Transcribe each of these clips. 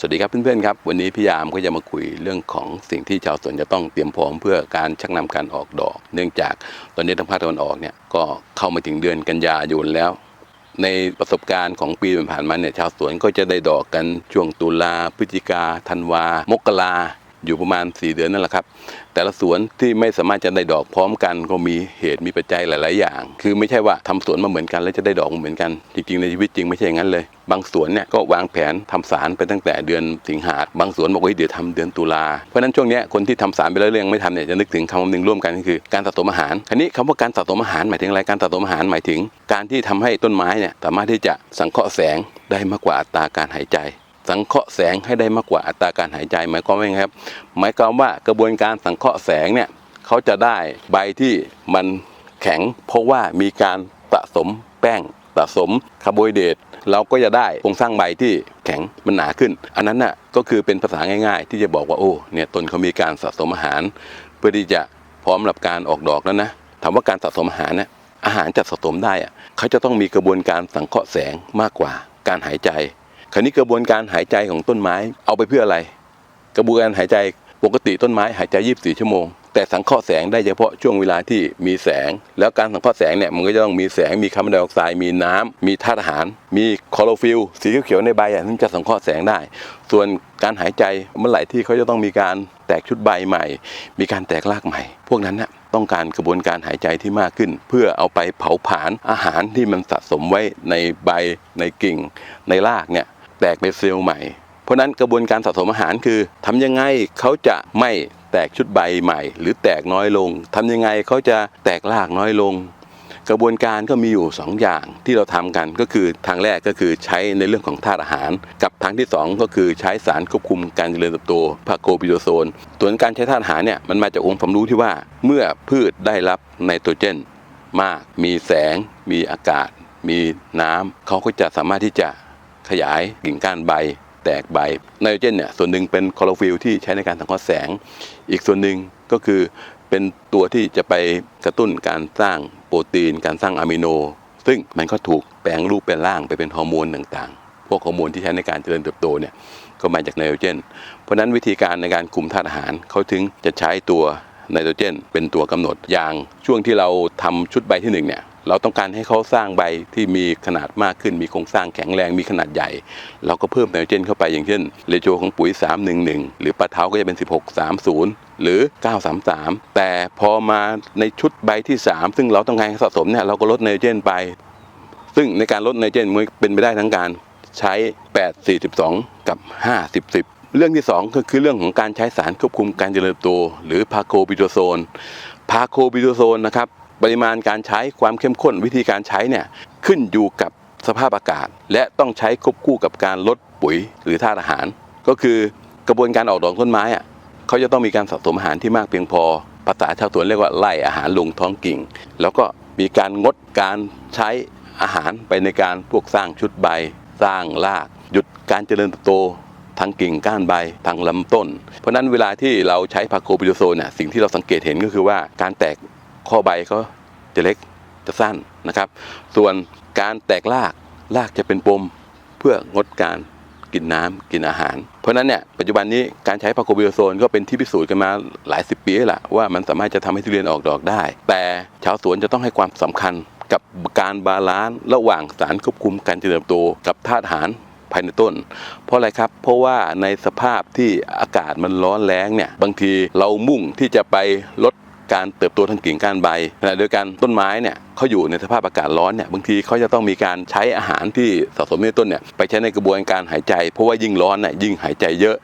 สวัสดีครับเพื่อนๆครับ วันนี้พี่ยามก็จะมาคุยเรื่องของสิ่งที่ชาวสวนจะต้องเตรียมพร้อมเพื่อการชักนำการออกดอก เนื่องจากตอนนี้ทางภาคตะวันออกเนี่ยก็เข้ามาถึงเดือนกันยายนแล้ว ในประสบการณ์ของปีผ่านมาเนี่ยชาวสวนก็จะได้ดอกกันช่วงตุลาพฤศจิกาธันวามกรา อยู่ประมาณ 4 เดือนนั่นแหละครับ แต่ละสวนที่ไม่สามารถจะได้ดอกพร้อมกันก็มีเหตุมีปัจจัยหลาย ๆ อย่าง คือไม่ใช่ว่าทำสวนมาเหมือนกันแล้วจะได้ดอกเหมือนกัน จริง ๆ ในชีวิตจริงไม่ใช่อย่างนั้นเลย บางสวนเนี่ยก็วางแผนทำสารไปตั้งแต่เดือนสิงหาบางสวนบอกว่าเดี๋ยวทำเดือนตุลา เพราะนั้นช่วงนี้คนที่ทำสารไปแล้วเรื่องไม่ทำเนี่ยจะนึกถึงคำหนึ่งร่วมกันก็คือการสะสมอาหารคราวนี้คำว่าการสะสมอาหารหมายถึงอะไร การสะสมอาหารหมายถึง การที่ทำให้ต้นไม้เนี่ยสามารถที่จะสังเคราะห์แสงได้มากกว่าอัตราการหายใจ สังเคราะห์แสงให้ได้มากกว่าอัตราการหายใจหมายความว่าไงครับ หมายความว่ากระบวนการสังเคราะห์แสงเนี่ยเขาจะได้ใบที่มันแข็ง เพราะว่ามีการสะสมแป้งสะสมคาร์โบไฮเดรตเราก็จะได้โครงสร้างใบที่แข็งมันหนาขึ้น อันนั้นน่ะก็คือเป็นภาษาง่ายๆ ที่จะบอกว่าโอ้เนี่ยต้นเขามีการสะสมอาหาร เพื่อที่จะพร้อมรับการออกดอกแล้วนะถามว่าการสะสมอาหารเนี่ยอาหารจะสะสมได้อะเขาจะต้องมีกระบวนการสังเคราะห์แสงมากกว่าการหายใจ คราวนี้กระบวนการหายใจของต้นไม้เอาไปเพื่ออะไร กระบวนการหายใจปกติต้นไม้หายใจ 24 ชั่วโมง แต่สังเคราะห์แสงได้เฉพาะช่วงเวลาที่มีแสง แล้วการสังเคราะห์แสงเนี่ยมันก็จะต้องมีแสงมีคาร์บอนไดออกไซด์มีน้ำมีธาตุอาหาร มีคลอโรฟิลสีเขียวๆในใบถึงจะสังเคราะห์แสงได้ ส่วนการหายใจเมื่อไหร่ที่เขาจะต้องมีการแตกชุดใบใหม่ มีการแตกรากใหม่ พวกนั้นน่ะต้องการกระบวนการหายใจที่มากขึ้น เพื่อเอาไปเผาผลาญอาหารที่มันสะสมไว้ในใบในกิ่ง ในรากเนี่ย แตกเป็นเซลล์ใหม่ เพราะนั้นกระบวนการสะสมอาหารคือทำยังไงเขาจะไม่แตกชุดใบใหม่ หรือแตกน้อยลงทำยังไงเขาจะแตกรากน้อยลง กระบวนการก็มีอยู่ 2 อย่างที่เราทำกันก็คือทางแรกก็คือใช้ในเรื่องของธาตุอาหาร กับทางที่ 2 ก็คือใช้สารควบคุมการเจริญเติบโตพาโกปิโดโซนส่วนการใช้ธาตุอาหารเนี่ยมันมาจากองค์ความรู้ที่ว่าเมื่อพืชได้รับไนโตรเจน มาก มีแสง มีอากาศ มีน้ำเขาก็จะสามารถที่จะ ขยายกิ่งก้านใบ แตกใบไนโตรเจนเนี่ยส่วนหนึ่งเป็นคลอโรฟิลที่ใช้ในการสังเคราะห์แสง อีกส่วนหนึ่งก็คือเป็นตัวที่จะไปกระตุ้นการสร้างโปรตีน การสร้างอะมิโน ซึ่งมันก็ถูกแปลงรูปเป็นร่างไปเป็นฮอร์โมนต่างๆ พวกฮอร์โมนที่ใช้ในการเจริญเติบโตเนี่ยก็มาจากไนโตรเจน เพราะฉะนั้นวิธีการในการคุมธาตุอาหารเขาถึงจะใช้ตัวไนโตรเจน เป็นตัวกำหนดอย่างช่วงที่เราทำชุดใบที่หนึ่งเนี่ย เราต้องการให้เขาสร้างใบที่มีขนาดมากขึ้น มีโครงสร้างแข็งแรงมีขนาดใหญ่ เราก็เพิ่มไนโตรเจนเข้าไปอย่างเช่นเรโชของปุ๋ย 311 หรือปลาเท้าก็จะเป็น 1630 หรือ 933 แต่พอมาในชุดใบที่ 3 ซึ่งเราต้องการสะสมเนี่ยเราก็ลดไนโตรเจนไป ซึ่งในการลดไนโตรเจนมันเป็นไปได้ทั้งการใช้ 8 42 กับ 50 10เรื่องที่2ก็คือเรื่องของการใช้สารควบคุมการเจริญเติบโตหรือพาโคบิโดโซนพาโคบิโดโซนนะครับ ปริมาณการใช้ความเข้มข้นวิธีการใช้เนี่ยขึ้นอยู่กับสภาพอากาศ และต้องใช้ควบคู่กับการลดปุ๋ยหรือธาตุอาหาร ก็คือกระบวนการออกดอกต้นไม้อะเขาจะต้องมีการสะสมอาหารที่มากเพียงพอ ภาษาชาวสวนเรียกว่าไล่อาหารลงท้องกิ่ง แล้วก็มีการงดการใช้อาหารไปในการพวกสร้างชุดใบ สร้างราก หยุดการเจริญเติบโตทางกิ่งก้านใบทางลำต้น เพราะนั้นเวลาที่เราใช้พาโคปิโดโซนน่ะสิ่งที่เราสังเกตเห็นก็คือว่าการแตก ข้อใบเขาจะเล็กจะสั้นนะครับ ส่วนการแตกรากรากจะเป็นปมเพื่องดการกินน้ำกินอาหาร เพราะนั้นเนี่ยปัจจุบันนี้การใช้พาโคปิโดโซนก็เป็นที่พิสูจน์กันมาหลายสิบปีแล้วละว่ามันสามารถจะทำให้ทุเรียนออกดอกได้ แต่ชาวสวนจะต้องให้ความสำคัญกับการบาลานซ์ระหว่างสารควบคุมการเจริญเติบโตกับธาตุอาหารภายในต้น เพราะอะไรครับ เพราะว่าในสภาพที่อากาศมันร้อนแรงเนี่ยบางทีเรามุ่งที่จะไปลด การเติบโตทางกิ่งก้านใบขณะเดียวกันต้นไม้เนี่ยเขาอยู่ในสภาพอากาศร้อนเนี่ยบางทีเขาจะต้องมีการใช้อาหารที่สะสมในต้นเนี่ยไปใช้ในกระบวนการหายใจ เพราะว่ายิ่งร้อนเนี่ยยิ่งหายใจเยอะ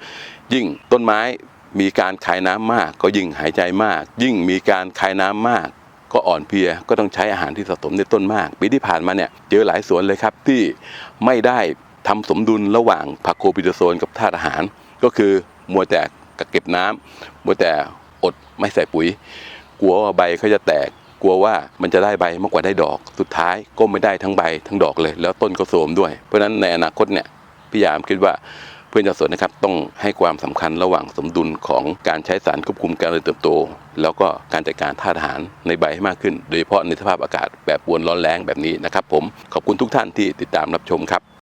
ยิ่งต้นไม้มีการคายน้ำมาก ก็ยิ่งหายใจมาก ยิ่งมีการคายน้ำมาก ก็อ่อนเพลียก็ต้องใช้อาหารที่สะสมในต้นมากปีที่ผ่านมาเนี่ยเจอหลายสวนเลยครับที่ไม่ได้ทำสมดุลระหว่างพาโคปิโดโซนกับธาตุอาหาร ก็คือมัวแต่กักเก็บน้ำมัวแต่ อดไม่ใส่ปุ๋ย กลัวว่าใบเขาจะแตก กลัวว่ามันจะได้ใบมากกว่าได้ดอก สุดท้ายก็ไม่ได้ทั้งใบทั้งดอกเลย แล้วต้นก็โทรมด้วย เพราะฉะนั้นในอนาคตเนี่ยพี่ยามคิดว่าเพื่อนชาวสวนนะครับต้องให้ความสำคัญระหว่างสมดุลของการใช้สารควบคุมการเจริญเติบโต แล้วก็การจัดการธาตุอาหารในใบให้มากขึ้น โดยเฉพาะในสภาพอากาศแบบปวนร้อนแรงแบบนี้นะครับผมขอบคุณทุกท่านที่ติดตามรับชมครับ